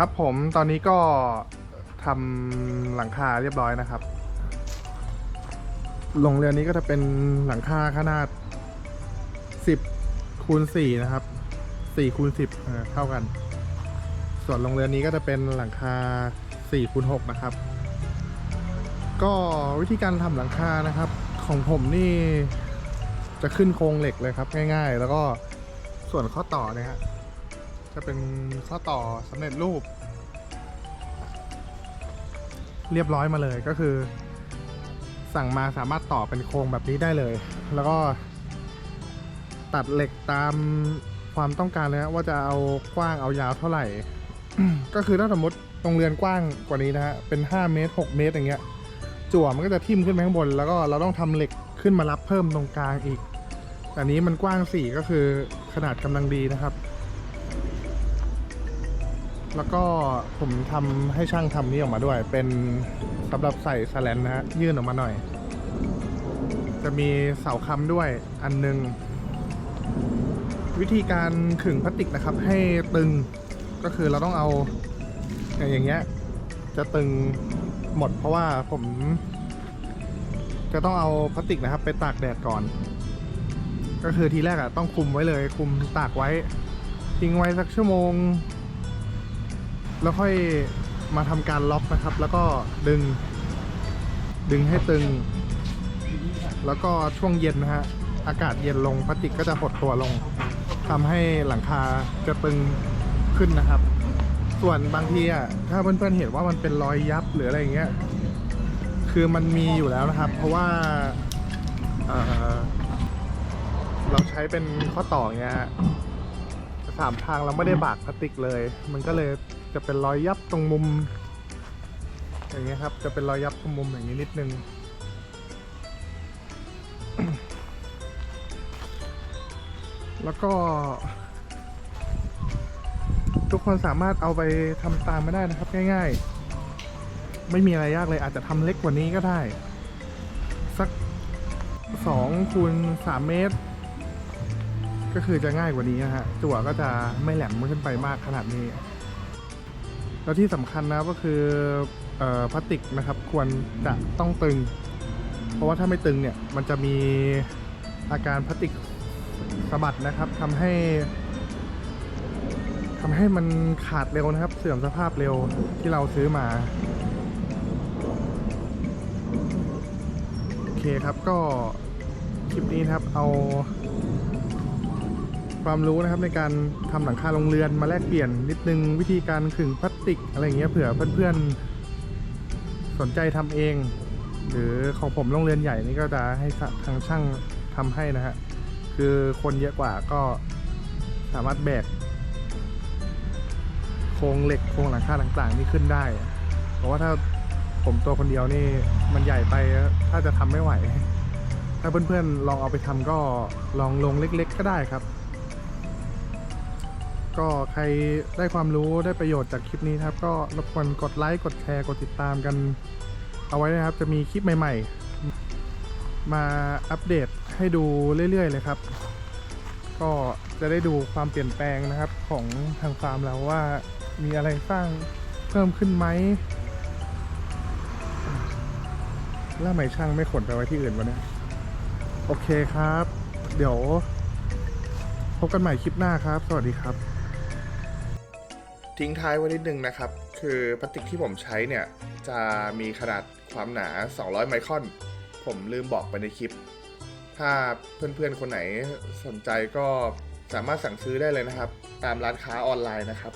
ครับผมตอนนี้ก็ทำหลังคาเรียบร้อยนะครับโรงเรือนนี้ก็จะเป็นหลังคาขนาด 10คูณ4นะครับ4คูณ10เออเท่ากัน ส่วนโรงเรือนนี้ก็จะเป็นหลังคา4คูณ6นะครับ ก็วิธีการทำหลังคานะครับ ของผมนี่จะขึ้นโครงเหล็กเลยครับ ง่าย ๆ แล้วก็ส่วนข้อต่อเนี่ยฮะ จะเป็นข้อต่อสำเร็จรูป เรียบร้อยมาเลยก็คือ สั่งมาสามารถต่อเป็นโครงแบบนี้ได้เลย แล้วก็ตัดเหล็กตามความต้องการเลยฮะว่าจะเอากว้างเอายาวเท่าไหร่ ก็คือถ้าสมมติโรงเรือนกว้างกว่านี้นะฮะเป็น 5 เมตร 6 เมตรอย่างเงี้ย จั่วมันก็จะทิ่มขึ้นไปข้างบน แล้วก็เราต้องทำเหล็กขึ้นมารับเพิ่มตรงกลางอีก แต่นี้มันกว้าง 4 ก็คือขนาดกำลังดีนะครับ แล้วก็ผมทำให้ช่างทำนี่ออกมาด้วย เป็นสำหรับใส่สแลนนะฮะยื่นออกมาหน่อย จะมีเสาค้ำด้วยอันหนึง วิธีการขึงพลาสติกนะครับ ให้ตึงก็คือเราต้องเอาอย่างเงี้ยจะตึงหมดเพราะว่าผม จะต้องเอาพลาสติกนะครับ ไปตากแดดก่อน ก็คือทีแรกอะต้องคุมไว้เลย คุมตากไว้ทิ้งไว้สักชั่วโมง แล้วค่อยมาทำการล็อกนะครับ แล้วก็ดึง ดึงให้ตึง แล้วก็ช่วงเย็นนะฮะอากาศเย็นลงพลาสติกก็จะหดตัวลงทำให้หลังคาจะตึงขึ้นนะครับ ส่วนบางทีอะถ้าเพื่อนๆเห็นว่ามันเป็นรอยยับหรืออะไรอย่างเงี้ยคือมันมีอยู่แล้วนะครับ เพราะว่าเราใช้เป็นข้อต่อเงี้ยสามทางเราไม่ได้บากพลาสติกเลย มันก็เลย จะเป็นรอยยับตรงมุม อย่างเงี้ยครับ จะเป็นรอยยับตรงมุมอย่างนี้นิดนึง แล้วก็ทุกคนสามารถเอาไปทำตามไมาได้นะครับ ง่ายๆ ไม่มีอะไรยากเลยอาจจะทำเล็กกว่านี้ก็ได้ สักสองคูณสามเมตร ก็คือจะง่ายกว่านี้นะฮะจั่วก็จะไม่แหลมขึ้นไปมากขนาดนี้ แล้วที่สำคัญนะก็คือออพลาสติกนะครับควรจะต้องตึง เพราะว่าถ้าไม่ตึงเนี่ยมันจะมีอาการพลาสติกสะบัดนะครับทำให้ทำให้มันขาดเร็วนะครับ เสื่อมสภาพเร็วที่เราซื้อมาโอเคครับก็คลิปนี้นะครับเอา ความรู้นะครับในการทำหลังคาโรงเรือนมาแลกเปลี่ยนนิดนึงวิธีการขึงพลาสติกอะไรเงี้ยเผื่อเพื่อนๆสนใจทำเอง หรือของผมโรงเรือนใหญ่นี่ก็จะให้ทางช่างทำให้นะฮะคือคนเยอะกว่าก็สามารถแบกโครงเหล็กโครงหลังคาต่างๆ นี่ขึ้นได้ เพราะว่าถ้าผมตัวคนเดียวนี่มันใหญ่ไปถ้าจะทำไม่ไหว ถ้าเพื่อนๆลองเอาไปทำก็ลองลงเล็ก ๆ ก็ได้ครับ ก็ใครได้ความรู้ได้ประโยชน์จากคลิปนี้ครับ ก็รบกวนกดไลค์กดแชร์กดติดตามกัน เอาไว้นะครับ จะมีคลิปใหม่ ๆ มาอัปเดตให้ดูเรื่อย ๆ เลยครับ ก็จะได้ดูความเปลี่ยนแปลงนะครับของทางฟาร์มเราว่ามีอะไรสร้างเพิ่มขึ้นไหมล้วทำไมช่างไม่ขนไปไว้ที่อื่นวะเนี่ยโอเคครับ เดี๋ยวพบกันใหม่คลิปหน้าครับ สวัสดีครับ ทิ้งท้ายไว้นิดนึงนะครับ คือพลาสติกที่ผมใช้เนี่ย จะมีขนาดความหนา 200 ไมครอน ผมลืมบอกไปในคลิป ถ้าเพื่อนๆ คนไหนสนใจก็สามารถสั่งซื้อได้เลยนะครับ ตามร้านค้าออนไลน์นะครับ